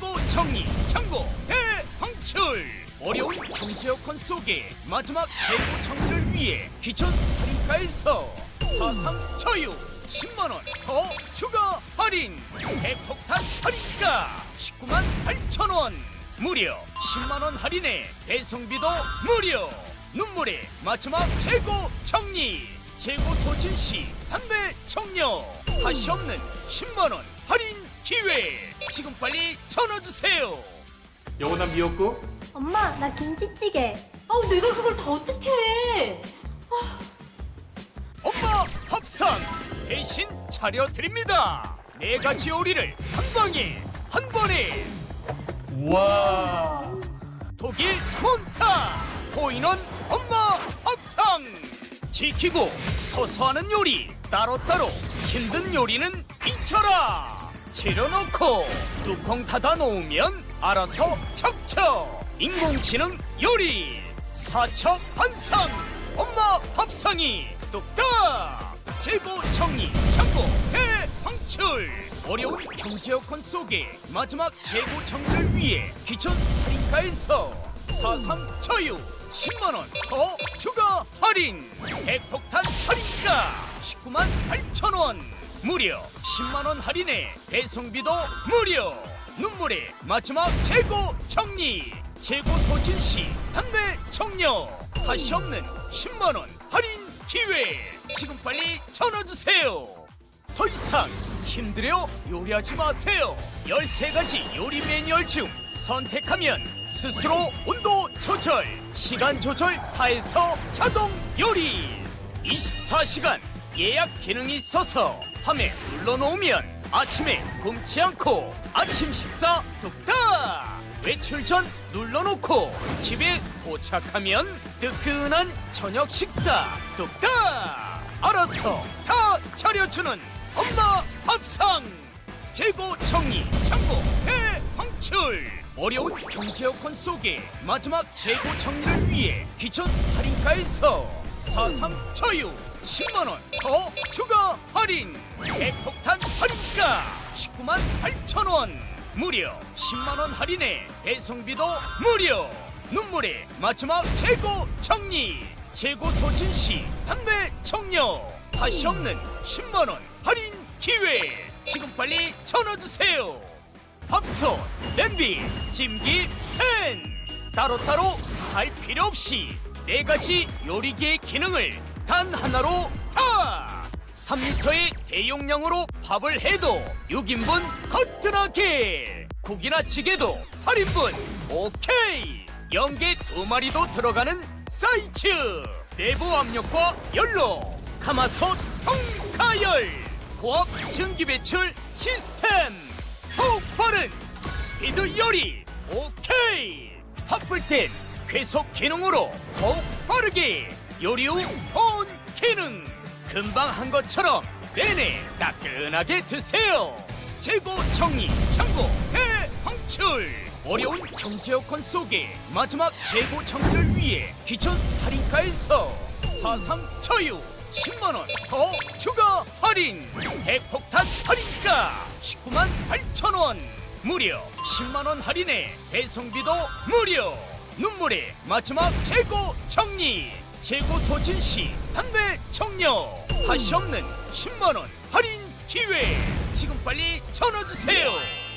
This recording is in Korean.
재고 정리 창고 대방출. 어려운 경제 여건 속에 마지막 재고 정리를 위해 기존 할인가에서 사상 저유 10만원 더 추가 할인. 대폭탄 할인가 19만 8천원. 무려 10만원 할인에 배송비도 무료 눈물의 마지막 재고 정리 재고 소진 시 판매 종료 다시 없는 10만원 할인 기회 지금 빨리 전화 주세요. 영원한 미역국. 엄마, 나 김치찌개. 아우 내가 그걸 다 어떡해. 엄마 밥상. 대신 차려드립니다. 네 가지 요리를 한 방에 한 번에. 우와. 독일 몬타. 포인원 엄마 밥상. 지키고 서서 하는 요리 따로따로 힘든 요리는 잊혀라 넣고 뚜껑 닫아 놓으면 알아서 척척. 인공지능 요리 사척 반상 엄마 밥상이 뚝딱. 재고 정리 창고 대방출. 어려운 경제 여건 속에 마지막 재고 정리를 위해 기존 할인가에서 사상 저유 10만원 더 추가 할인. 대폭탄 할인가 19만 8천원 무려 10만원 할인에 배송비도 무료. 눈물의 마지막 재고 정리. 재고 소진 시 판매 종료. 다시 없는 10만원 할인 기회. 지금 빨리 전화주세요. 더 이상 힘들어 요리하지 마세요. 13가지 요리 매뉴얼 중 선택하면 스스로 온도 조절 시간 조절 다해서 자동 요리. 24시간 예약 기능이 있어서 밤에 눌러놓으면 아침에 굶지 않고 아침 식사 뚝딱! 외출 전 눌러놓고 집에 도착하면 뜨끈한 저녁 식사 뚝딱! 알아서 다 차려주는 엄마 밥상! 재고 정리 창고 대방출! 어려운 경제 여건 속에 마지막 재고 정리를 위해 기존 할인가에서 사상 저유 10만원 더 추가 할인. 대폭탄 할인가? 19만 8천원. 무려 10만원 할인에 배송비도 무료. 눈물의 마지막 재고 정리. 재고 소진 시 판매 종료 다시 없는 10만원 할인 기회. 지금 빨리 전화주세요. 밥솥, 냄비, 찜기, 팬. 따로따로 살 필요 없이 네 가지 요리기의 기능을 단 하나로 다! 3리터의 대용량으로 밥을 해도 6인분 거뜬하게! 국이나 찌개도 8인분 오케이! 연계 두 마리도 들어가는 사이즈! 내부 압력과 열로 가마솥 통가열! 고압 증기 배출 시스템! 폭발은 스피드 요리! 오케이! 바쁠 땐 괴속 기능으로 더욱 빠르게 요리 후본 기능. 금방 한 것처럼 내내 따끈하게 드세요. 재고 정리 창고 대방출. 어려운 경제 여건 속에 마지막 재고 정리를 위해 기존 할인가에서 사상 저유 10만원 더 추가 할인. 대폭탄 할인가 19만 8천원. 무려 10만원 할인에 배송비도 무료 눈물의 마지막 재고 정리. 재고 소진 시 판매 종료 다시 없는 10만원 할인 기회. 지금 빨리 전화주세요